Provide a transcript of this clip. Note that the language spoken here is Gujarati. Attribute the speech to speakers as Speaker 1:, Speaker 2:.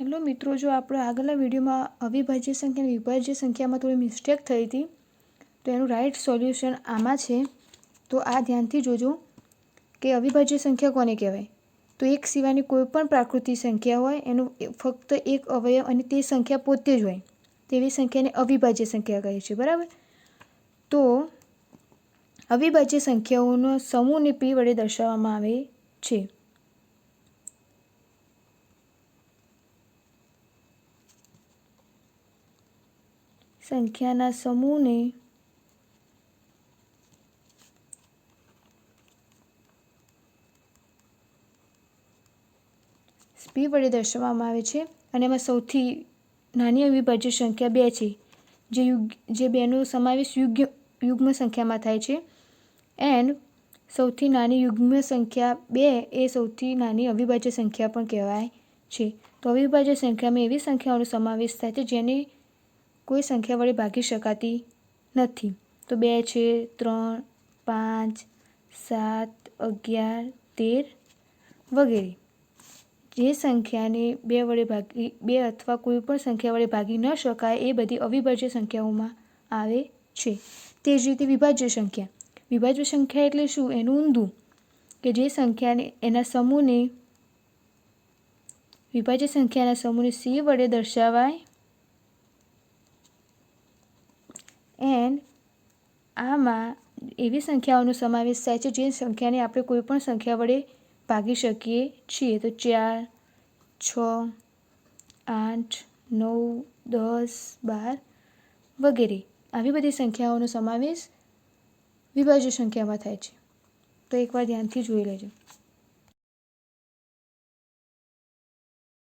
Speaker 1: હેલો મિત્રો, જો આપણે આગળના વિડીયોમાં અવિભાજ્ય સંખ્યા અને વિભાજ્ય સંખ્યામાં થોડી મિસ્ટેક થઈ હતી, તો એનું રાઈટ સોલ્યુશન આમાં છે. તો આ ધ્યાનથી જોજો કે અવિભાજ્ય સંખ્યા કોને કહેવાય? તો એક સિવાયની કોઈ પણ પ્રાકૃતિક સંખ્યા હોય, એનું ફક્ત એક અવયવ અને તે સંખ્યા પોતે જ હોય. તેવી સંખ્યાને અવિભાજ્ય સંખ્યા કહે છે, બરાબર? તો અવિભાજ્ય સંખ્યાઓનો સમૂહને પી વડે દર્શાવવામાં આવે છે. સંખ્યાના સમૂહને સ્પી વડે દર્શાવવામાં આવે છે. અને એમાં સૌથી નાની અવિભાજ્ય સંખ્યા બે છે. જે યુગ, જે બેનો સમાવેશ યુગ્ય યુગ્મ સંખ્યામાં થાય છે. એન્ડ સૌથી નાની યુગ્મ સંખ્યા બે એ સૌથી નાની અવિભાજ્ય સંખ્યા પણ કહેવાય છે. તો અવિભાજ્ય સંખ્યામાં એવી સંખ્યાઓનો સમાવેશ થાય છે જેને કોઈ સંખ્યા વડે ભાગી શકાતી નથી. તો બે છે, ત્રણ, પાંચ, સાત, અગિયાર, તેર વગેરે. જે સંખ્યાને બે વડે ભાગી, બે અથવા કોઈ પણ સંખ્યા વડે ભાગી ન શકાય એ બધી અવિભાજ્ય સંખ્યાઓમાં આવે છે. તે જ રીતે વિભાજ્ય સંખ્યા. વિભાજ્ય સંખ્યા એટલે શું? એનું ઊંધું કે જે સંખ્યાને, એના સમૂહને, વિભાજ્ય સંખ્યાના સમૂહને સી વડે દર્શાવાય એન્ડ આમાં એવી સંખ્યાઓનો સમાવેશ થાય છે જે સંખ્યાને આપણે કોઈ પણ સંખ્યા વડે ભાગી શકીએ છીએ. તો ચાર, છ, આઠ, નવ, દસ, બાર વગેરે આવી બધી સંખ્યાઓનો સમાવેશ વિભાજ્ય સંખ્યામાં થાય છે. તો એકવાર ધ્યાનથી જોઈ લેજો.